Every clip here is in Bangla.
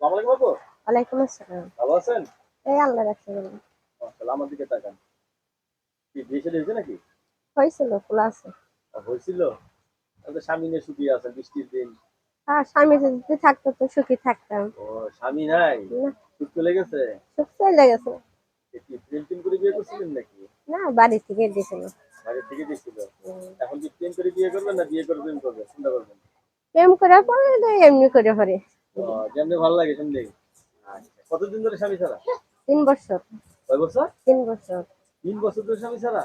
সালাম আলাইকুম আপু। ওয়ালাইকুম আসসালাম। ভালো আছেন? এই আল্লাহ রাখছে মাশাআল্লাহ আমার দিকে তাকান। কি বিয়ে শাদী হয়েছে নাকি? হয়েছিল খোলা আছে। হয়েছিল? তাহলে স্বামী নিয়ে শুকিয়ে আছেন বৃষ্টির দিন। আর স্বামী যদি থাকতো তো সুখী থাকতাম। ও স্বামী নাই? না। সুখ চলে গেছে? সুখ চলে গেছে। কি প্রেম টেম করে বিয়ে করছিলেন নাকি? না বাড়ি থেকে দিয়েছিল থেকে দিয়েছিল এখন কি প্রেম করে বিয়ে করবেন না বিয়ে করে প্রেম করবেন? চিন্তা করবেন? প্রেম করে পরে এমনি করে পরে ও, যেমনি ভালো লাগে সেমনি আচ্ছা কতদিন ধরে স্বামী ছাড়া? তিন বছর। কয় বছর? তিন বছর। তিন বছর ধরে স্বামী ছাড়া?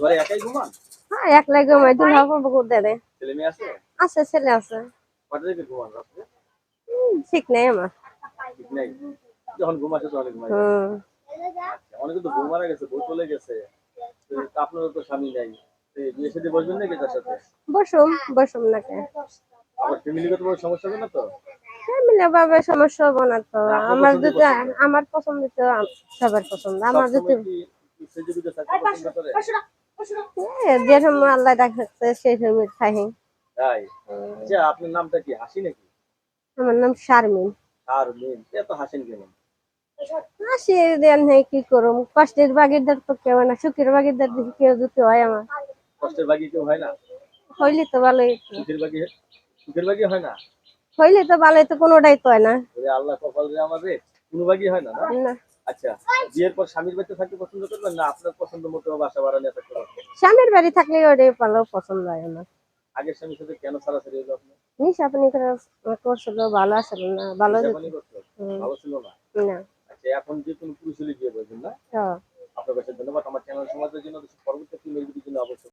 ঘরে একাই ঘুমান? হ্যাঁ এক লাগে আমার দুর্গা করব করে দেয় ছেলে মেয়ে আছে? আছে ছেলে আছে। কটা থেকে ঘুমান রাত্রে? ঠিক নেই আমার। ঠিক নাই। যখন ঘুম আসে তখন ঘুমাই আচ্ছা অনেকে তো বউ মারা গেছে বউ চলে গেছে। আপনারও তো স্বামী নাই। বিয়ে সাথে বসবেন নাকি তার সাথে? বসুম বসুম না কে আবার ফ্যামিলিগত কোনো সমস্যা হবে না তো? ফ্যামিলি ভাবে সমস্যা হব না তো। আপনার আমার যদি আমার পছন্দ তো সবার পছন্দ। আমার যদি সবসময় কি সেজে গুজে থাকতে পছন্দ করে? এ, যে সময় আল্লাহ দেখাচ্ছে সেই সময় তাই? আচ্ছা আপনার নামটা কি হাসি নাকি? আমার নাম শারমিন। আর এত হাসেন কেন? হাসি দেন নেই কি করুম? কষ্টের বাগিরদার তো কেউ না সুখের বাগিরদার দেখি কেউ হয় আমার। কষ্টের বাকি কেউ হয় না? হইলে তো ভালোই সুখের বাকি সুখের বাকি হয় না? হইলে তো ভালোই তো কোনোটাই তো হয় না। ওরে আল্লাহ কপাল রে আমাদের। কোনো বাকি হয় না না? না। আচ্ছা বিয়ের পর স্বামীর বাড়িতে থাকতে পছন্দ করবেন না? আপনার পছন্দ মতো বাসা ভাড়া নিয়ে থাকতে স্বামীর বাড়ি থাকলে ওটাই ভালো পছন্দ হয় আমার আগের স্বামীর সাথে কেন ছাড়াছাড়ি হলো আপনার? নিশা আপনি করছিল ভালো আসলো না? ভালো ভালো ছিল না? না। আচ্ছা এখন যে কোনো পুরুষ হলে বিয়ে করবেন না? তো আপনার কাছে ধন্যবাদ। আমার চ্যানেল সমাজের জন্য পরবর্তী জন্য অবশ্যই